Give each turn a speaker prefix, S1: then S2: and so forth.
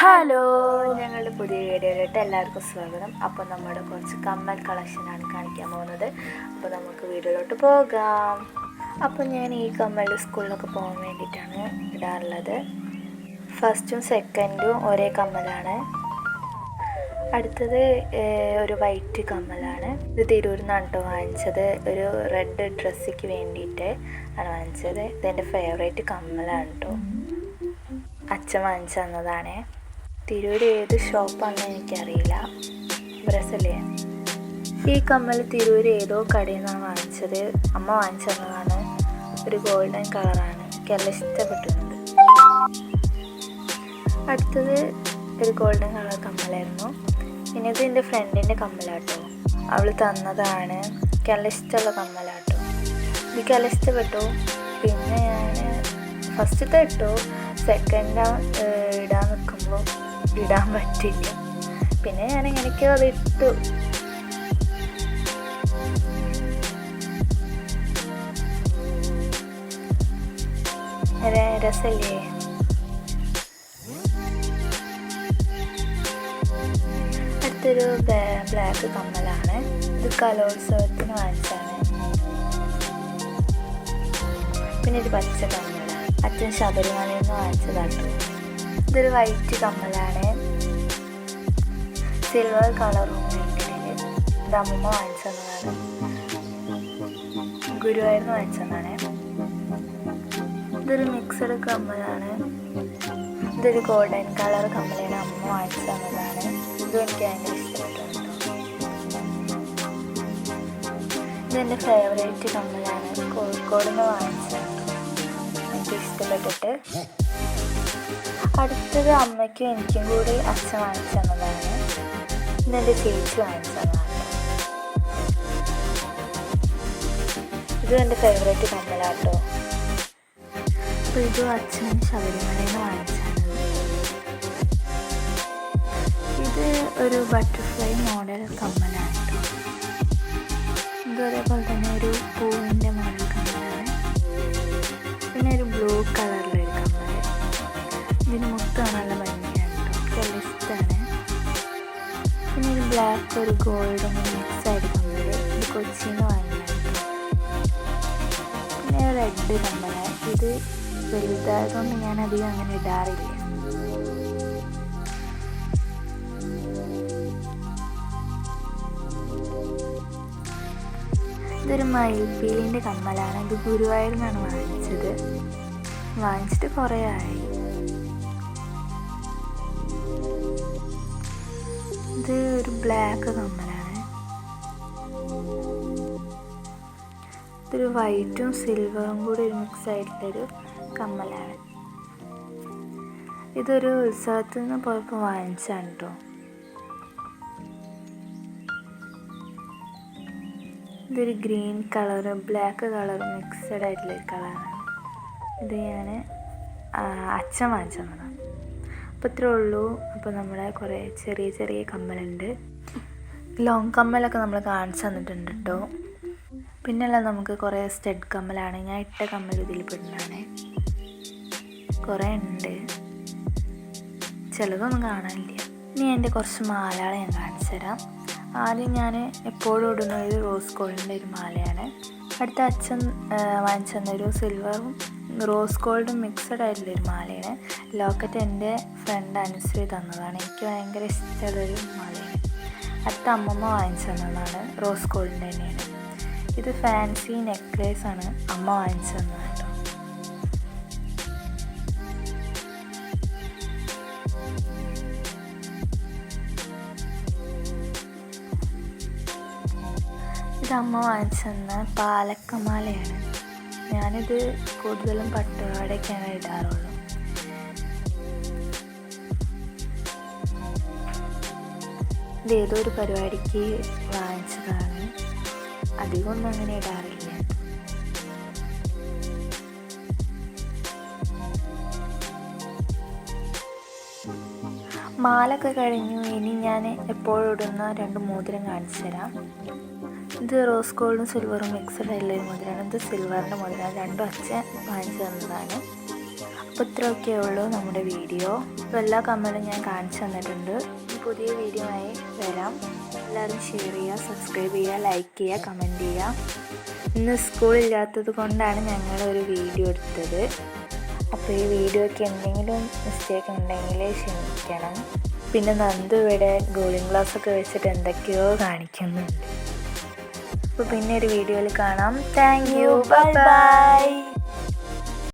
S1: Hello ഞങ്ങളുടെ പുതിയ വീഡിയോയിലോട്ട് എല്ലാവർക്കും സ്വാഗതം. അപ്പോൾ നമ്മുടെ കുറച്ച് കമ്മൽ കളക്ഷനാണ് കാണിക്കാൻ പോകുന്നത്. അപ്പോൾ നമുക്ക് വീഡിയോയിലോട്ട് പോകാം. അപ്പോൾ ഞാൻ ഈ കമ്മൽ സ്കൂളിലൊക്കെ പോകാൻ വേണ്ടിയിട്ടാണ് ഇടാറുള്ളത്. ഫസ്റ്റും സെക്കൻഡും ഒരേ കമ്മലാണ്. അടുത്തത് ഒരു വൈറ്റ് കമ്മലാണ്. ഇത് തിരൂരിൽ നിന്നാണ് കേട്ടോ വാങ്ങിച്ചത്. ഒരു റെഡ് ഡ്രസ്സിക്ക് വേണ്ടിയിട്ട് ആണ് വാങ്ങിച്ചത്. ഇതെന്റെ ഫേവറേറ്റ് കമ്മലാണ് കേട്ടോ. അച്ഛൻ വാങ്ങിച്ചു തന്നതാണേ. തിരൂർ ഏത് ഷോപ്പാണെന്ന് എനിക്കറിയില്ല. ബ്രസലേ. ഈ കമ്മൽ തിരൂർ ഏതോ കടയിൽ നിന്നാണ് വാങ്ങിച്ചത്. അമ്മ വാങ്ങിച്ചതാണ്. ഒരു ഗോൾഡൻ കളറാണ്. എനിക്കെല്ലാം ഇഷ്ടപ്പെട്ടിട്ടുണ്ട്. അടുത്തത് ഒരു ഗോൾഡൻ കളർ കമ്മലായിരുന്നു. പിന്നെ ഇത് എന്റെ ഫ്രണ്ടിന്റെ കമ്മലാട്ടോ. അവൾ തന്നതാണ്. എനിക്കെല്ലാം ഇഷ്ടമുള്ള കമ്മലാട്ടോ. എനിക്കെല്ലാം ഇഷ്ടപ്പെട്ടു. പിന്നെ ഞാൻ ഫസ്റ്റത്തെ ഇട്ടു. സെക്കൻഡ് ഇടാൻ നിൽക്കുമ്പോൾ ഇടാൻ പറ്റില്ല. പിന്നെ ഞാൻ എങ്ങനെയൊക്കെയോ ഇട്ടു. രസല്ലേ അടുത്തൊരു ബ്ലാക്ക് കമ്മലാണ്. ഇത് കലോത്സവത്തിന് വാങ്ങിച്ചാണ് പിന്നെ ഒരു പച്ച കമ്മലാണ്. അച്ഛൻ ശബരിമലയിൽ നിന്ന് വാങ്ങിച്ചതാട്ടോ. ഇതൊരു വൈറ്റ് കമ്മലാണ്. സിൽവർ കളറും ഇത് അമ്മൂമ്മ വാങ്ങിച്ചതാണ്. ഗുരുവായൂർന്ന് വാങ്ങിച്ചതാണ്. ഇതൊരു മിക്സഡ് കമ്മലാണ്. ഇതൊരു ഗോൾഡൻ കളർ കമ്മലാണ് അമ്മ വാങ്ങിച്ചു തന്നതാണ് ഇതും എനിക്ക് ഭയങ്കര ഇഷ്ടപ്പെട്ടു ഇതെന്റെ ഫേവറേറ്റ് കമ്മലാണ്. കോഴിക്കോട് നിന്ന് വാങ്ങിച്ചത് എനിക്ക് ഇഷ്ടപ്പെട്ടിട്ട്. അടുത്തത് അമ്മയ്ക്കും എനിക്കും കൂടി അച്ഛൻ വാങ്ങിച്ചതാണ് തന്നതാണ്. ഇതെന്റെ ചേച്ചി വാങ്ങിച്ചു തന്നതാണ്. ഇതും എന്റെ ഫേവറേറ്റ് കമ്മലാട്ടോ. അപ്പോൾ ഇതും അച്ഛൻ ശബരിമലയിൽ നിന്ന് വാങ്ങിച്ചാണ് ഇത് ഒരു ബട്ടർഫ്ലൈ മോഡൽ കമ്മലാണ് ഇതേപോലെ ഇത് തന്നെ ഒരു പൂവിന്റെ ബ്ലാക്ക് ഒരു ഗോൾഡും മിക്സ് ആയിരിക്കുന്നത്. ഇത് കൊച്ചിന്ന് നിന്ന് പിന്നെ റെഡ് നമ്മളെ. ഇത് വലുതായതുകൊണ്ട് ഞാൻ അധികം അങ്ങനെ ഇടാറില്ല. ഇതൊരു മയിൽപ്പീലിന്റെ കമ്മലാണ്. ഇത് ഗുരുവായൂരിൽ നിന്നാണ് വാങ്ങിച്ചത്. വാങ്ങിച്ചിട്ട് കുറേ ആയി. ഇത് ഒരു ബ്ലാക്ക് കമ്മലാണ് ഇതൊരു വൈറ്റും സിൽവറും കൂടി ഒരു മിക്സ് ആയിട്ടുള്ളൊരു കമ്മലാണ്. ഇതൊരു ഉത്സവത്തിൽ നിന്ന് പോയപ്പോൾ വാങ്ങിച്ചാണ് കേട്ടോ ഇതൊരു green colour black colour mixed ആയിട്ടുള്ള കളറാണ് ഇത് ഞാൻ അച്ഛൻ വാങ്ങിച്ചു തന്നതാണ് അപ്പോൾ ഇത്രേ ഉള്ളൂ അപ്പോൾ നമ്മളെ കുറേ ചെറിയ ചെറിയ കമ്മലുണ്ട്. ലോങ് കമ്മലൊക്കെ നമ്മൾ കാണിച്ചു തന്നിട്ടുണ്ട് കേട്ടോ പിന്നല്ല നമുക്ക് കുറേ സ്റ്റഡ് കമ്മലാണ്. ഞാൻ ഇട്ട കമ്മൽ ഇതിൽ പെടുന്നതാണ്. കുറേ ഉണ്ട്. ചിലതൊന്നും കാണാനില്ല. ഇനി എന്റെ കുറച്ച് മാലകളെ ഞാൻ കാണിച്ചു തരാം. ആദ്യം ഞാൻ എപ്പോഴും ഇടുന്ന ഒരു റോസ് ഗോൾഡിന്റെ ഒരു മാലയാണ്. അടുത്ത അച്ഛൻ വാങ്ങിച്ചു തന്നൊരു സിൽവറും റോസ് ഗോൾഡും മിക്സഡ് ആയിട്ടുള്ള ഒരു മാലയാണ്. ലോക്കറ്റ് എന്റെ ഫ്രണ്ട് അനുശ്രീ തന്നതാണ്. എനിക്ക് ഭയങ്കര ഇഷ്ടമുള്ളൊരു മാലയാണ്. അടുത്ത അമ്മമ്മ വാങ്ങിച്ചു തന്നതാണ് റോസ് ഗോൾഡിന്റെ തന്നെയാണ്. ഇത് ഫാൻസി നെക്ലേസ് ആണ്. അമ്മ വാങ്ങിച്ചു തന്നത് കേട്ടോ. അമ്മ വാങ്ങിച്ചു തന്ന പാലക്കമാലയാണ്. ഞാനിത് കൂടുതലും പട്ടുപാടൊക്കെയാണ് ഇടാറുള്ളൂ. ഇത് ഏതോ ഒരു പരിപാടിക്ക് വാങ്ങിച്ചതാണ്? അധികമൊന്നും അങ്ങനെ ഇടാറില്ല. മാലൊക്കെ കഴിഞ്ഞു. ഇനി ഞാൻ എപ്പോഴും ഇടുന്ന രണ്ട് മോതിരം കാണിച്ചു തരാം ഇത് റോസ് ഗോൾഡും സിൽവറും മിക്സഡ് ഒരു മോതിരമാണ് ഇത് സിൽവറിന്റെ മുതലാണ്. രണ്ടും അച്ഛൻ വാങ്ങിച്ചു തന്നതാണ്. അപ്പോൾ ഇത്രയൊക്കെ ഉള്ളൂ നമ്മുടെ വീഡിയോ. അപ്പോൾ എല്ലാ കമ്മലും ഞാൻ കാണിച്ചു തന്നിട്ടുണ്ട്. പുതിയ വീഡിയോ ആയി വരാം. എല്ലാവരും ഷെയർ ചെയ്യുക സബ്സ്ക്രൈബ് ചെയ്യുക ലൈക്ക് ചെയ്യുക കമന്റ് ചെയ്യുക. ഇന്ന് സ്കൂളില്ലാത്തത് കൊണ്ടാണ് ഞങ്ങളൊരു വീഡിയോ എടുത്തത്. അപ്പോൾ ഈ വീഡിയോയ്ക്ക് എന്തെങ്കിലും മിസ്റ്റേക്ക് ഉണ്ടെങ്കിൽ ക്ഷമിക്കണം. പിന്നെ നന്ദു ഇവിടെ ഗോളിംഗ് ഗ്ലാസ് ഒക്കെ വെച്ചിട്ട് എന്തൊക്കെയോ കാണിക്കുന്നുണ്ട്. അപ്പോൾ പിന്നെ ഒരു വീഡിയോയിൽ കാണാം. Thank you bye bye